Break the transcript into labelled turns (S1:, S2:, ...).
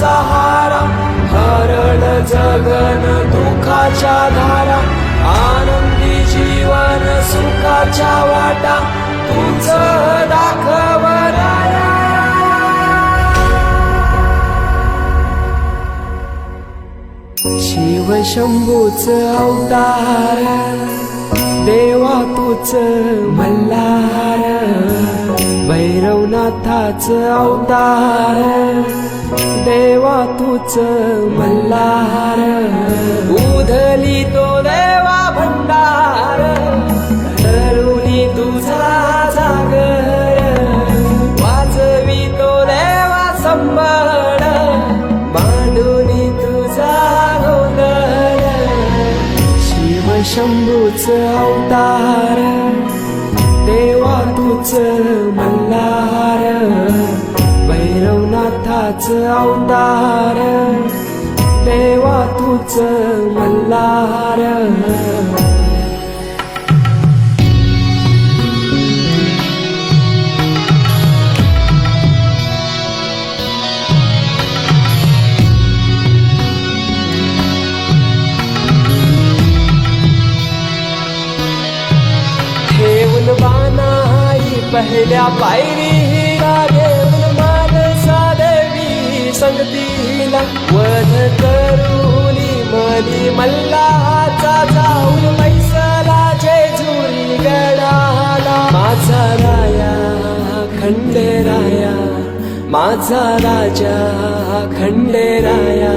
S1: सहारा हरळ जगन दुखाच्या धारा आनंदी जीवन सुखाच्या वाटा तुझ दाखवणारा शिव शंभूच अवतार देवा तूच मल्हार भैरवनाथाच अवतार. देवा तूच मल्हार. उधली तो देवा भंडार. तरुणी तुझा जागर वाजवी तो देवा संबळ. मांडुनी तुझा गोदर शिव शंभूच अवतार. देवा तूच भैरवनाथाच अवतार देवा तूच मल्हार. ठेवून बानाई पहिल्या पायरी संगतीला वध करुनी मनी मल्लाचा जाऊन मैसला जेजुरी गडाला. माझा राया खंडेराया माझा राजा खंडेराया